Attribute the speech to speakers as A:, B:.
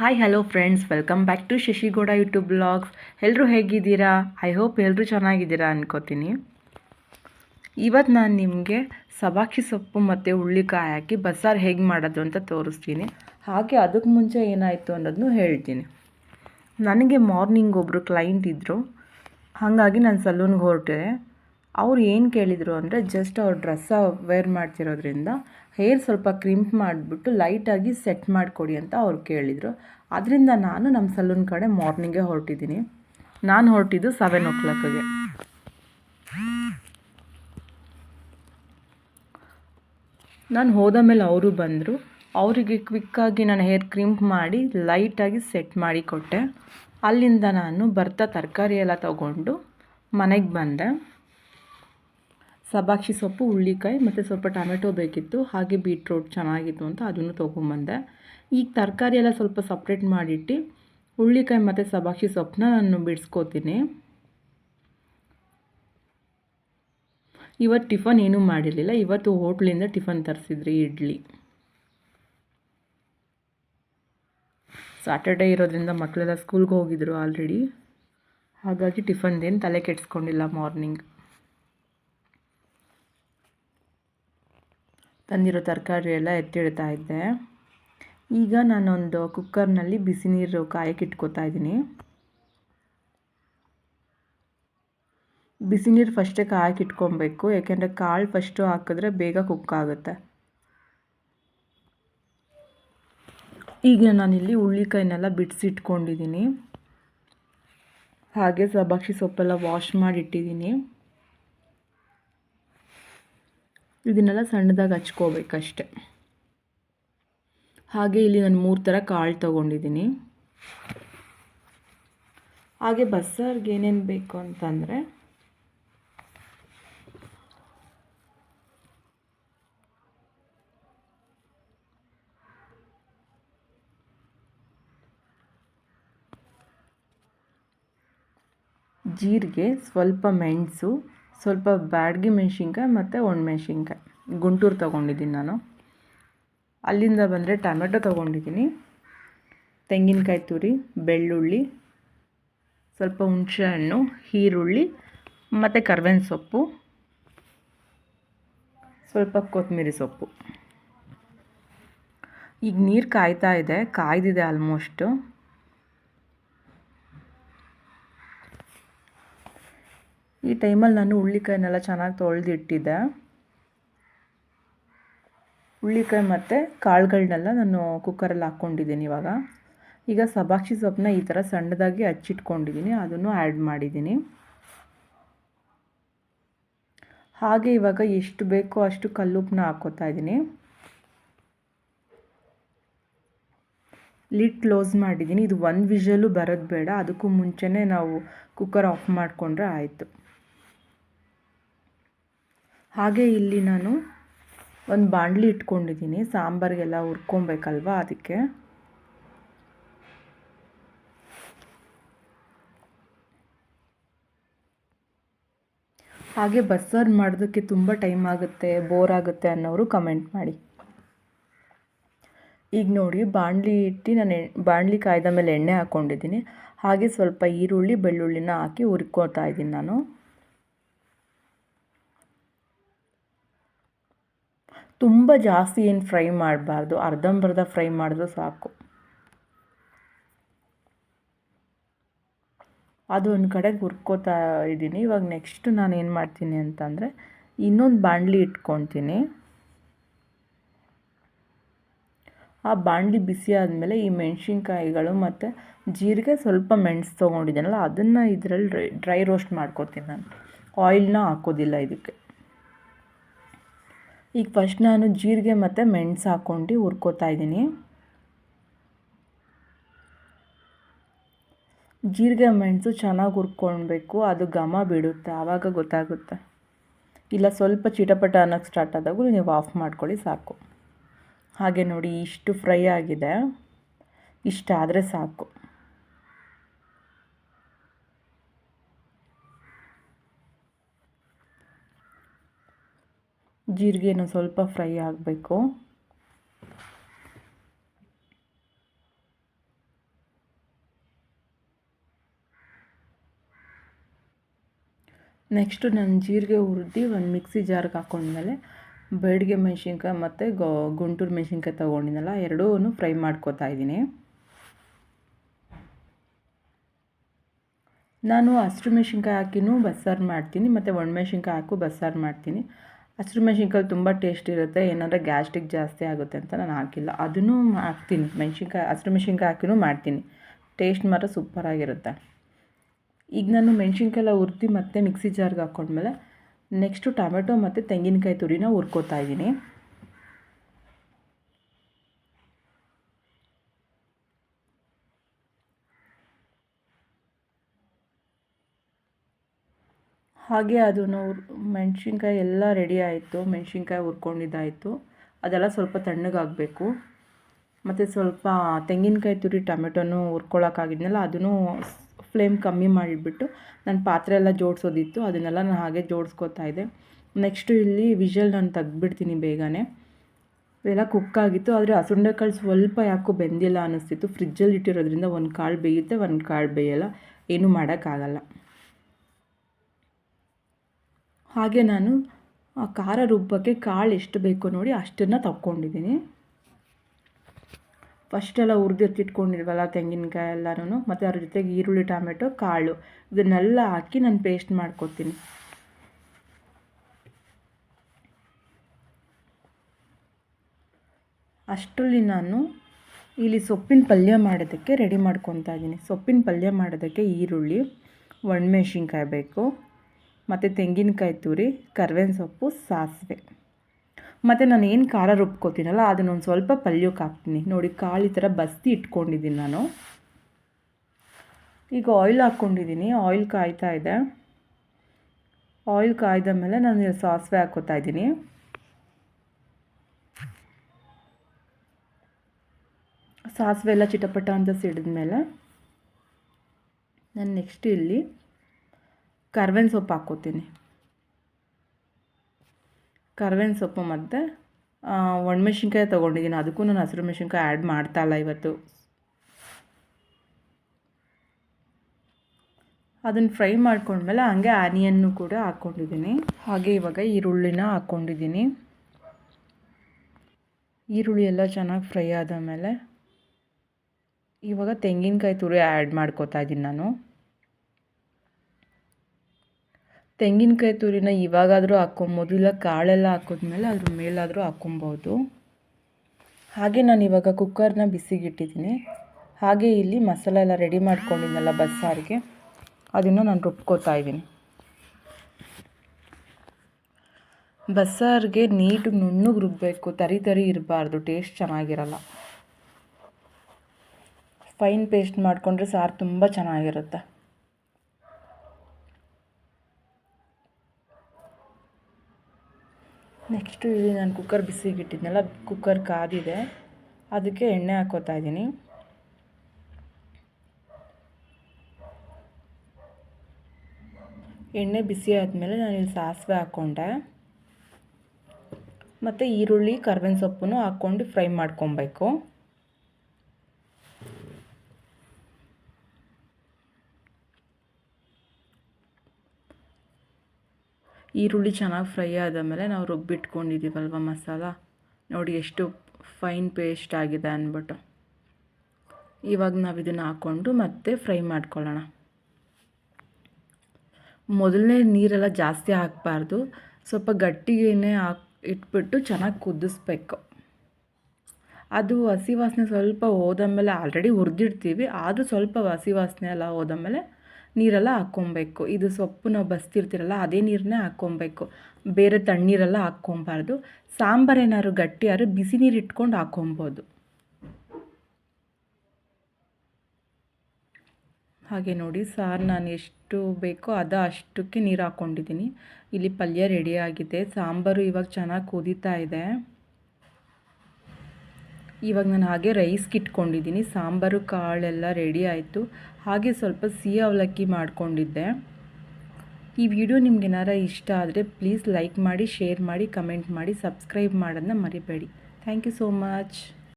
A: Hi hello friends welcome back to Shashi Gowda YouTube blogs ಎಲ್ಲರೂ ಹೇಗಿದ್ದೀರಾ? I hope ಎಲ್ಲರೂ ಚೆನ್ನಾಗಿದ್ದೀರಾ ಅನ್ಕೋತೀನಿ. ಇವತ್ತು ನಾನು ನಿಮಗೆ ಸಬಾಕಿ ಸೊಪ್ಪು ಮತ್ತು ಹುಳ್ಳಿಕಾಯಿ ಹಾಕಿ ಬಸ್ಸಾರು ಹೇಗೆ ಮಾಡೋದು ಅಂತ ತೋರಿಸ್ತೀನಿ. ಹಾಗೆ ಅದಕ್ಕೆ ಮುಂಚೆ ಏನಾಯಿತು ಅನ್ನೋದನ್ನು ಹೇಳ್ತೀನಿ. ನನಗೆ ಮಾರ್ನಿಂಗ್ ಒಬ್ಬರು ಕ್ಲೈಂಟ್ ಇದ್ದರು ಹಾಗಾಗಿ ನಾನು ಸಲೂನ್ಗೆ ಹೊರಟೆ. ಅವ್ರು ಏನು ಕೇಳಿದರು ಅಂದರೆ ಜಸ್ಟ್ ಅವ್ರು ಡ್ರೆಸ್ಸ ವೇರ್ ಮಾಡ್ತಿರೋದ್ರಿಂದ ಹೇರ್ ಸ್ವಲ್ಪ ಕ್ರಿಂಪ್ ಮಾಡಿಬಿಟ್ಟು ಲೈಟಾಗಿ ಸೆಟ್ ಮಾಡಿಕೊಡಿ ಅಂತ ಅವ್ರು ಕೇಳಿದರು. ಅದರಿಂದ ನಾನು ನಮ್ಮ ಸಲೂನ್ ಕಡೆ ಮಾರ್ನಿಂಗೇ ಹೊರಟಿದ್ದೀನಿ ನಾನು ಹೊರಟಿದ್ದು ಸೆವೆನ್ ಓ ಕ್ಲಾಕಿಗೆ ನಾನು ಹೋದ ಮೇಲೆ ಅವರು ಬಂದರು. ಅವರಿಗೆ ಕ್ವಿಕ್ಕಾಗಿ ನಾನು ಹೇರ್ ಕ್ರಿಂಪ್ ಮಾಡಿ ಲೈಟಾಗಿ ಸೆಟ್ ಮಾಡಿ ಕೊಟ್ಟೆ ಅಲ್ಲಿಂದ ನಾನು ಬರ್ತಾ ತರಕಾರಿ ಎಲ್ಲ ತಗೊಂಡು ಮನೆಗೆ ಬಂದೆ. ಸಬಾಕ್ಷಿ ಸೊಪ್ಪು ಹುಳ್ಳಿಕಾಯಿ ಮತ್ತು ಸ್ವಲ್ಪ ಟೊಮೆಟೊ ಬೇಕಿತ್ತು. ಹಾಗೆ ಬೀಟ್ರೋಟ್ ಚೆನ್ನಾಗಿತ್ತು ಅಂತ ಅದನ್ನು ತೊಗೊಂಬಂದೆ ಈಗ ತರಕಾರಿ ಎಲ್ಲ ಸ್ವಲ್ಪ ಸಪ್ರೇಟ್ ಮಾಡಿಟ್ಟು ಹುಳ್ಳಿಕಾಯಿ ಮತ್ತು ಸಬಾಕ್ಷಿ ಸೊಪ್ಪನ್ನ ನಾನು ಬಿಡಿಸ್ಕೋತೀನಿ. ಇವತ್ತು ಟಿಫನ್ ಏನೂ ಮಾಡಿರಲಿಲ್ಲ. ಇವತ್ತು ಹೋಟ್ಲಿಂದ ಟಿಫನ್ ತರಿಸಿದ್ರಿ ಇಡ್ಲಿ. ಸ್ಯಾಟರ್ಡೇ ಇರೋದ್ರಿಂದ ಮಕ್ಕಳೆಲ್ಲ ಸ್ಕೂಲ್ಗೆ ಹೋಗಿದ್ರು ಆಲ್ರೆಡಿ ಹಾಗಾಗಿ ಟಿಫನ್ದೇನು ತಲೆ ಕೆಡಿಸ್ಕೊಂಡಿಲ್ಲ ಮಾರ್ನಿಂಗ್ ತಂದಿರೋ ತರಕಾರಿ ಎಲ್ಲ ಎತ್ತಿಡ್ತಾ ಇದ್ದೆ. ಈಗ ನಾನೊಂದು ಕುಕ್ಕರ್ನಲ್ಲಿ ಬಿಸಿ ನೀರು ಕಾಯಕ್ಕೆ ಇಟ್ಕೋತಾ ಇದ್ದೀನಿ. ಬಿಸಿ ನೀರು ಫಸ್ಟೇ ಕಾಯಕ್ಕೆ ಇಟ್ಕೊಬೇಕು, ಯಾಕೆಂದರೆ ಕಾಳು ಫಸ್ಟು ಹಾಕಿದ್ರೆ ಬೇಗ ಕುಕ್ ಆಗುತ್ತೆ. ಈಗ ನಾನಿಲ್ಲಿ ಹುಳ್ಳಿಕಾಯಿನೆಲ್ಲ ಬಿಡಿಸಿಟ್ಕೊಂಡಿದ್ದೀನಿ ಹಾಗೆ ಸಬಾಕ್ಷಿ ಸೊಪ್ಪೆಲ್ಲ ವಾಶ್ ಮಾಡಿ ಇದನ್ನೆಲ್ಲ ಸಣ್ಣದಾಗಿ ಹಚ್ಕೋಬೇಕಷ್ಟೆ. ಹಾಗೆ ಇಲ್ಲಿ ನಾನು ಮೂರು ಥರ ಕಾಳು ತೊಗೊಂಡಿದ್ದೀನಿ. ಹಾಗೆ ಬಸ್ಸಾರ್ಗೆ ಏನೇನು ಬೇಕು ಅಂತಂದರೆ ಜೀರಿಗೆ, ಸ್ವಲ್ಪ ಮೆಣಸು ಸ್ವಲ್ಪ ಬ್ಯಾಡಗಿ ಮೆಣಸಿನ್ಕಾಯಿ ಮತ್ತು ಒಣಮೆಣ್ಸಿನ್ಕಾಯಿ ಗುಂಟೂರು ತೊಗೊಂಡಿದ್ದೀನಿ ನಾನು. ಅಲ್ಲಿಂದ ಬಂದರೆ ಟೊಮೆಟೊ ತೊಗೊಂಡಿದ್ದೀನಿ. ತೆಂಗಿನಕಾಯಿ ತುರಿ, ಬೆಳ್ಳುಳ್ಳಿ, ಸ್ವಲ್ಪ ಹುಣಸೆಹಣ್ಣು ಈರುಳ್ಳಿ ಮತ್ತು ಕರ್ಬೇವಿನ ಸೊಪ್ಪು, ಸ್ವಲ್ಪ ಕೊತ್ತಂಬರಿ ಸೊಪ್ಪು. ಈಗ ನೀರು ಕಾಯ್ತಾ ಇದೆ, ಕಾಯ್ದಿದೆ ಆಲ್ಮೋಸ್ಟು ಈ ಟೈಮಲ್ಲಿ ನಾನು ಹುಳ್ಳಿಕಾಯಿನೆಲ್ಲ ಚೆನ್ನಾಗಿ ತೊಳೆದಿಟ್ಟಿದ್ದೆ. ಹುಳ್ಳಿಕಾಯಿ ಮತ್ತು ಕಾಳುಗಳನ್ನೆಲ್ಲ ನಾನು ಕುಕ್ಕರಲ್ಲಿ ಹಾಕ್ಕೊಂಡಿದ್ದೀನಿ ಇವಾಗ. ಈಗ ಸಬಾಕ್ಷಿ ಸೊಪ್ಪನ್ನ ಈ ಥರ ಸಣ್ಣದಾಗಿ ಹಚ್ಚಿಟ್ಕೊಂಡಿದ್ದೀನಿ, ಅದನ್ನು ಆ್ಯಡ್ ಮಾಡಿದ್ದೀನಿ. ಹಾಗೆ ಇವಾಗ ಎಷ್ಟು ಬೇಕೋ ಅಷ್ಟು ಕಲ್ಲುಪ್ಪನ್ನ ಹಾಕ್ಕೋತಾ ಇದ್ದೀನಿ. ಲಿಡ್ ಕ್ಲೋಸ್ ಮಾಡಿದ್ದೀನಿ. ಇದು ಒಂದು ವಿಷಲು ಬರೋದು ಬೇಡ, ಅದಕ್ಕೂ ಮುಂಚೆನೇ ನಾವು ಕುಕ್ಕರ್ ಆಫ್ ಮಾಡಿಕೊಂಡ್ರೆ ಆಯಿತು. ಹಾಗೆ ಇಲ್ಲಿ ನಾನು ಒಂದು ಬಾಣಲಿ ಇಟ್ಕೊಂಡಿದ್ದೀನಿ. ಸಾಂಬಾರಿಗೆಲ್ಲ ಹುರ್ಕೊಬೇಕಲ್ವ ಅದಕ್ಕೆ? ಹಾಗೆ ಬಸ್ಸಾರು ಮಾಡೋದಕ್ಕೆ ತುಂಬ ಟೈಮ್ ಆಗುತ್ತೆ, ಬೋರ್ ಆಗುತ್ತೆ ಅನ್ನೋರು ಕಮೆಂಟ್ ಮಾಡಿ. ಈಗ ನೋಡಿ, ಬಾಣಲಿ ಇಟ್ಟು ನಾನು ಬಾಣಲಿ ಕಾಯ್ದ ಮೇಲೆ ಎಣ್ಣೆ ಹಾಕ್ಕೊಂಡಿದ್ದೀನಿ ಹಾಗೆ ಸ್ವಲ್ಪ ಈರುಳ್ಳಿ, ಬೆಳ್ಳುಳ್ಳಿನ ಹಾಕಿ ಹುರ್ಕೋತಾ ಇದ್ದೀನಿ ನಾನು. ತುಂಬ ಜಾಸ್ತಿ ಏನು ಫ್ರೈ ಮಾಡಬಾರ್ದು ಅರ್ಧಂಬರ್ಧ ಫ್ರೈ ಮಾಡಿದ್ರೆ ಸಾಕು. ಅದು ಒಂದು ಕಡೆಗೆ ಹುರ್ಕೋತಾ ಇದ್ದೀನಿ. ಇವಾಗ ನೆಕ್ಸ್ಟ್ ನಾನು ಏನು ಮಾಡ್ತೀನಿ ಅಂತಂದರೆ ಇನ್ನೊಂದು ಬಾಣಲಿ ಇಟ್ಕೊತೀನಿ ಆ ಬಾಣಲಿ ಬಿಸಿ ಆದಮೇಲೆ ಈ ಮೆಣಸಿನ್ಕಾಯಿಗಳು ಮತ್ತು ಜೀರಿಗೆ ಸ್ವಲ್ಪ ಮೆಣಸು ತೊಗೊಂಡಿದ್ದೀನಲ್ಲ, ಅದನ್ನು ಇದರಲ್ಲಿ ಡ್ರೈ ರೋಸ್ಟ್ ಮಾಡ್ಕೋತೀನಿ ನಾನು. ಆಯಿಲ್ನ ಹಾಕೋದಿಲ್ಲ ಇದಕ್ಕೆ. ಈಗ ಫಸ್ಟ್ ನಾನು ಜೀರಿಗೆ ಮತ್ತು ಮೆಣಸು ಹಾಕ್ಕೊಂಡು ಹುರ್ಕೋತಾ ಇದ್ದೀನಿ. ಜೀರಿಗೆ ಮೆಣಸು ಚೆನ್ನಾಗಿ ಹುರ್ಕೊಳ್ಬೇಕು ಅದು ಘಮ ಬಿಡುತ್ತೆ, ಆವಾಗ ಗೊತ್ತಾಗುತ್ತೆ. ಇಲ್ಲ ಸ್ವಲ್ಪ ಚಿಟಪಟ ಅನ್ನೋಕ್ಕೆ ಸ್ಟಾರ್ಟ್ ಆದಾಗೂ ನೀವು ಆಫ್ ಮಾಡ್ಕೊಳ್ಳಿ ಸಾಕು. ಹಾಗೆ ನೋಡಿ, ಇಷ್ಟು ಫ್ರೈ ಆಗಿದೆ. ಇಷ್ಟಾದರೆ ಸಾಕು. ಜೀರಿಗೆನೂ ಸ್ವಲ್ಪ ಫ್ರೈ ಆಗಬೇಕು. ನೆಕ್ಸ್ಟು ನಾನು ಜೀರಿಗೆ ಹುರಿದು ಒಂದು ಮಿಕ್ಸಿ ಜಾರ್ಗೆ ಹಾಕ್ಕೊಂಡ್ಮೇಲೆ ಬೇಡಿಗೆ ಮೆಣಸಿನ್ಕಾಯಿ ಮತ್ತು ಗೋ ಗುಂಟೂರು ಮೆಣಸಿನ್ಕಾಯಿ ತೊಗೊಂಡಿದ್ದಲ್ಲ ಎರಡೂ ಫ್ರೈ ಮಾಡ್ಕೋತಾ ಇದ್ದೀನಿ. ನಾನು ಹಸಿರು ಮೆಣಸಿನ್ಕಾಯಿ ಹಾಕಿನೂ ಬಸ್ಸಾರು ಮಾಡ್ತೀನಿ, ಮತ್ತು ಒಣಮೆಣಸಿನ್ಕಾಯಿ ಹಾಕು ಬಸ್ಸಾರು ಮಾಡ್ತೀನಿ. ಹಸಿರು ಮೆಣಸಿನ್ಕಾಯಿ ತುಂಬ ಟೇಸ್ಟ್ ಇರುತ್ತೆ, ಏನಾದರೆ ಗ್ಯಾಸ್ಟ್ರಿಕ್ ಜಾಸ್ತಿ ಆಗುತ್ತೆ ಅಂತ ನಾನು ಹಾಕಿಲ್ಲ. ಅದನ್ನು ಹಾಕ್ತೀನಿ. ಮೆಣಸಿನ್ಕಾಯಿ, ಹಸಿರು ಮೆಣಸಿನ್ಕಾಯಿ ಹಾಕಿನೂ ಮಾಡ್ತೀನಿ. ಟೇಸ್ಟ್ ಮಾತ್ರ ಸೂಪರಾಗಿರುತ್ತೆ ಈಗ ನಾನು ಮೆಣಸಿನ್ಕಾಯಿ ಎಲ್ಲ ಮತ್ತೆ ಮಿಕ್ಸಿ ಜಾರ್ಗೆ ಹಾಕ್ಕೊಂಡ್ಮೇಲೆ ನೆಕ್ಸ್ಟು ಟೊಮೆಟೊ ಮತ್ತು ತೆಂಗಿನಕಾಯಿ ತುರಿನ ಹುರ್ಕೋತಾ ಇದ್ದೀನಿ. ಹಾಗೆ ಅದನ್ನು ಮೆಣಸಿನ್ಕಾಯಿ ಎಲ್ಲ ರೆಡಿ ಆಯಿತು. ಮೆಣಸಿನ್ಕಾಯಿ ಹುರ್ಕೊಂಡಿದ್ದಾಯಿತು. ಅದೆಲ್ಲ ಸ್ವಲ್ಪ ತಣ್ಣಗಾಗಬೇಕು. ಮತ್ತು ಸ್ವಲ್ಪ ತೆಂಗಿನಕಾಯಿ ತುರಿ ಟೊಮೆಟೊನೂ ಹುರ್ಕೊಳಕ್ಕಾಗಿದ್ನಲ್ಲ, ಅದನ್ನು ಫ್ಲೇಮ್ ಕಮ್ಮಿ ಮಾಡಿಬಿಟ್ಟು ನಾನು ಪಾತ್ರೆ ಎಲ್ಲ ಜೋಡಿಸೋದಿತ್ತು. ಅದನ್ನೆಲ್ಲ ನಾನು ಹಾಗೆ ಜೋಡಿಸ್ಕೋತಾ ಇದ್ದೆ. ನೆಕ್ಸ್ಟು ಇಲ್ಲಿ ವಿಷಲ್ ನಾನು ತೆಗ್ದುಬಿಡ್ತೀನಿ ಬೇಗನೆ. ಇವೆಲ್ಲ ಕುಕ್ಕಾಗಿತ್ತು ಆದರೆ ಕಾಳು ಸ್ವಲ್ಪ ಯಾಕೋ ಬೆಂದಿಲ್ಲ ಅನ್ನಿಸ್ತಿತ್ತು ಫ್ರಿಜ್ಜಲ್ಲಿ ಇಟ್ಟಿರೋದ್ರಿಂದ ಒಂದು ಕಾಳು ಬೇಯುತ್ತೆ, ಒಂದು ಕಾಳು ಬೇಯಲ್ಲ. ಏನೂ ಮಾಡೋಕ್ಕಾಗಲ್ಲ. ಹಾಗೆ ನಾನು ಆ ಖಾರ ರುಬ್ಬಕ್ಕೆ ಕಾಳು ಎಷ್ಟು ಬೇಕು ನೋಡಿ ಅಷ್ಟನ್ನು ತಕ್ಕೊಂಡಿದ್ದೀನಿ. ಫಸ್ಟೆಲ್ಲ ಹುರಿದೆತ್ತಿಟ್ಕೊಂಡಿದ್ವಲ್ಲ ತೆಂಗಿನಕಾಯಿ ಎಲ್ಲನೂ ಮತ್ತು ಅದ್ರ ಜೊತೆಗೆ ಈರುಳ್ಳಿ, ಟೊಮೆಟೊ, ಕಾಳು ಇದನ್ನೆಲ್ಲ ಹಾಕಿ ನಾನು ಪೇಸ್ಟ್ ಮಾಡ್ಕೊತೀನಿ. ಅಷ್ಟರಲ್ಲಿ ನಾನು ಇಲ್ಲಿ ಸೊಪ್ಪಿನ ಪಲ್ಯ ಮಾಡೋದಕ್ಕೆ ರೆಡಿ ಮಾಡ್ಕೊತಾ ಇದ್ದೀನಿ. ಸೊಪ್ಪಿನ ಪಲ್ಯ ಮಾಡೋದಕ್ಕೆ ಈರುಳ್ಳಿ, ಒಣಮೆಣ್ಸಿನ್ಕಾಯಿ ಬೇಕು. ಮತ್ತು ತೆಂಗಿನಕಾಯಿ ತುರಿ ಕರ್ಬೇವಿನ ಸೊಪ್ಪು, ಸಾಸಿವೆ. ಮತ್ತು ನಾನು ಏನು ಖಾರ ರುಬ್ಕೋತೀನಲ್ಲ, ಅದನ್ನು ಒಂದು ಸ್ವಲ್ಪ ಪಲ್ಯಕ್ಕೆ ಹಾಕ್ತೀನಿ. ನೋಡಿ, ಕಾಳು ಈ ಥರ ಬಸ್ತಿ ಇಟ್ಕೊಂಡಿದ್ದೀನಿ ನಾನು. ಈಗ ಆಯಿಲ್ ಹಾಕ್ಕೊಂಡಿದ್ದೀನಿ. ಆಯಿಲ್ ಕಾಯ್ತಾ ಇದೆ. ಆಯಿಲ್ ಕಾಯ್ದ ಮೇಲೆ ನಾನು ಸಾಸಿವೆ ಹಾಕೋತಾ ಇದ್ದೀನಿ. ಸಾಸಿವೆ ಎಲ್ಲ ಚಿಟಪಟ ಅಂತ ಸಿಡಿದ ಮೇಲೆ ನಾನು ನೆಕ್ಸ್ಟ್ ಇಲ್ಲಿ ಕರ್ಬೇವಿನ ಸೊಪ್ಪು ಹಾಕ್ಕೋತೀನಿ. ಕರ್ಬೇವಿನ ಸೊಪ್ಪು ಮತ್ತು ಒಣಮೆಣ್ಸಿನ್ಕಾಯಿ ತೊಗೊಂಡಿದ್ದೀನಿ ಅದಕ್ಕೂ ನಾನು ಹಸಿರು ಮೆಣಸಿನ್ಕಾಯಿ ಆ್ಯಡ್ ಮಾಡ್ತಾಯಿಲ್ಲ ಇವತ್ತು. ಅದನ್ನು ಫ್ರೈ ಮಾಡ್ಕೊಂಡ್ಮೇಲೆ ಹಂಗೆ ಆನಿಯನ್ನು ಕೂಡ ಹಾಕ್ಕೊಂಡಿದ್ದೀನಿ ಹಾಗೆ ಇವಾಗ ಈರುಳ್ಳಿನ ಹಾಕ್ಕೊಂಡಿದ್ದೀನಿ ಈರುಳ್ಳಿ ಎಲ್ಲ ಚೆನ್ನಾಗಿ ಫ್ರೈ ಆದ ಮೇಲೆ ಇವಾಗ ತೆಂಗಿನಕಾಯಿ ತುರಿ ಆ್ಯಡ್ ಮಾಡ್ಕೋತಾ ಇದ್ದೀನಿ ನಾನು. ತೆಂಗಿನಕಾಯಿ ತುರಿನ ಇವಾಗಾದರೂ ಹಾಕ್ಕೊಬೋದು ಇಲ್ಲ ಕಾಳೆಲ್ಲ ಹಾಕಿದ್ಮೇಲೆ ಅದ್ರ ಮೇಲಾದರೂ ಹಾಕ್ಕೊಬೋದು. ಹಾಗೆ ನಾನು ಇವಾಗ ಕುಕ್ಕರ್ನ ಬಿಸಿಗಿಟ್ಟಿದ್ದೀನಿ. ಹಾಗೆ ಇಲ್ಲಿ ಮಸಾಲೆ ಎಲ್ಲ ರೆಡಿ ಮಾಡ್ಕೊಂಡಿದ್ದೆನಲ್ಲ ಬಸ್ಸಾರಿಗೆ. ಅದನ್ನು ನಾನು ರುಬ್ಕೋತಾ ಇದ್ದೀನಿ. ಬಸ್ಸಾರಿಗೆ ನೀಟು ನುಣ್ಣಗೆ ರುಬ್ಬಬೇಕು ತರಿ ತರಿ ಇರಬಾರ್ದು. ಟೇಸ್ಟ್ ಚೆನ್ನಾಗಿರಲ್ಲ. ಫೈನ್ ಪೇಸ್ಟ್ ಮಾಡಿಕೊಂಡ್ರೆ ಸಾರು ತುಂಬ ಚೆನ್ನಾಗಿರುತ್ತೆ. ನೆಕ್ಸ್ಟು ಇಲ್ಲಿ ನಾನು ಕುಕ್ಕರ್ ಬಿಸಿಗೆ ಇಟ್ಟಿದ್ನಲ್ಲ ಕುಕ್ಕರ್ ಕಾದಿದೆ. ಅದಕ್ಕೆ ಎಣ್ಣೆ ಹಾಕೋತಾ ಇದ್ದೀನಿ. ಎಣ್ಣೆ ಬಿಸಿ ಆದಮೇಲೆ ನಾನು ಇಲ್ಲಿ ಸಾಸಿವೆ ಹಾಕ್ಕೊಂಡೆ. ಮತ್ತು ಈರುಳ್ಳಿ, ಕರ್ಬೇವಿನ ಸೊಪ್ಪನ್ನು ಹಾಕ್ಕೊಂಡು ಫ್ರೈ ಮಾಡ್ಕೊಬೇಕು. ಈರುಳ್ಳಿ ಚೆನ್ನಾಗಿ ಫ್ರೈ ಆದಮೇಲೆ ನಾವು ರುಬ್ಬಿಟ್ಕೊಂಡಿದ್ದೀವಲ್ವ ಮಸಾಲ? ನೋಡಿ ಎಷ್ಟು ಫೈನ್ ಪೇಸ್ಟ್ ಆಗಿದೆ ಅಂದ್ಬಿಟ್ಟು. ಇವಾಗ ನಾವು ಇದನ್ನು ಹಾಕ್ಕೊಂಡು ಮತ್ತೆ ಫ್ರೈ ಮಾಡ್ಕೊಳ್ಳೋಣ. ಮೊದಲನೇ ನೀರೆಲ್ಲ ಜಾಸ್ತಿ ಹಾಕಬಾರ್ದು. ಸ್ವಲ್ಪ ಗಟ್ಟಿಗೆನೇ ಹಾಕಿ, ಇಟ್ಬಿಟ್ಟು ಚೆನ್ನಾಗಿ ಕುದಿಸ್ಬೇಕು. ಅದು ಹಸಿ ವಾಸನೆ ಸ್ವಲ್ಪ ಹೋದ ಮೇಲೆ ಆಲ್ರೆಡಿ ಹುರಿದಿಡ್ತೀವಿ. ಆದರೂ ಸ್ವಲ್ಪ ಹಸಿ ವಾಸನೆ ಎಲ್ಲ ಹೋದ ಮೇಲೆ ನೀರೆಲ್ಲ ಹಾಕ್ಕೊಬೇಕು. ಇದು ಸೊಪ್ಪು ನಾವು ಬಸ್ತಿರ್ತೀರಲ್ಲ, ಅದೇ ನೀರನ್ನೇ ಹಾಕ್ಕೊಬೇಕು. ಬೇರೆ ತಣ್ಣೀರೆಲ್ಲ ಹಾಕ್ಕೊಬಾರ್ದು. ಸಾಂಬಾರು ಏನಾದ್ರು ಗಟ್ಟಿಯಾದ್ರು ಬಿಸಿ ನೀರು ಇಟ್ಕೊಂಡು ಹಾಕ್ಕೊಬೋದು. ಹಾಗೆ ನೋಡಿ ಸಾರು ನಾನು ಎಷ್ಟು ಬೇಕೋ ಅದು ಅಷ್ಟಕ್ಕೆ ನೀರು ಹಾಕ್ಕೊಂಡಿದ್ದೀನಿ. ಇಲ್ಲಿ ಪಲ್ಯ ರೆಡಿಯಾಗಿದೆ ಸಾಂಬಾರು ಇವಾಗ ಚೆನ್ನಾಗಿ ಕುದೀತಾ ಇದೆ. ಇವಾಗ ನಾನು ಹಾಗೆ ರೈಸ್ಗೆ ಇಟ್ಕೊಂಡಿದ್ದೀನಿ ಸಾಂಬಾರು, ಕಾಳೆಲ್ಲ ರೆಡಿ ಆಯಿತು. ಹಾಗೆ ಸ್ವಲ್ಪ ಸಿಹಿ ಅವಲಕ್ಕಿ ಮಾಡಿಕೊಂಡಿದ್ದೆ. ಈ ವಿಡಿಯೋ ನಿಮ್ಗೆ ಏನಾರು ಇಷ್ಟ ಆದರೆ ಪ್ಲೀಸ್ ಲೈಕ್ ಮಾಡಿ ಶೇರ್ ಮಾಡಿ ಕಮೆಂಟ್ ಮಾಡಿ ಸಬ್ಸ್ಕ್ರೈಬ್ ಮಾಡೋದನ್ನ ಮರಿಬೇಡಿ. Thank you so much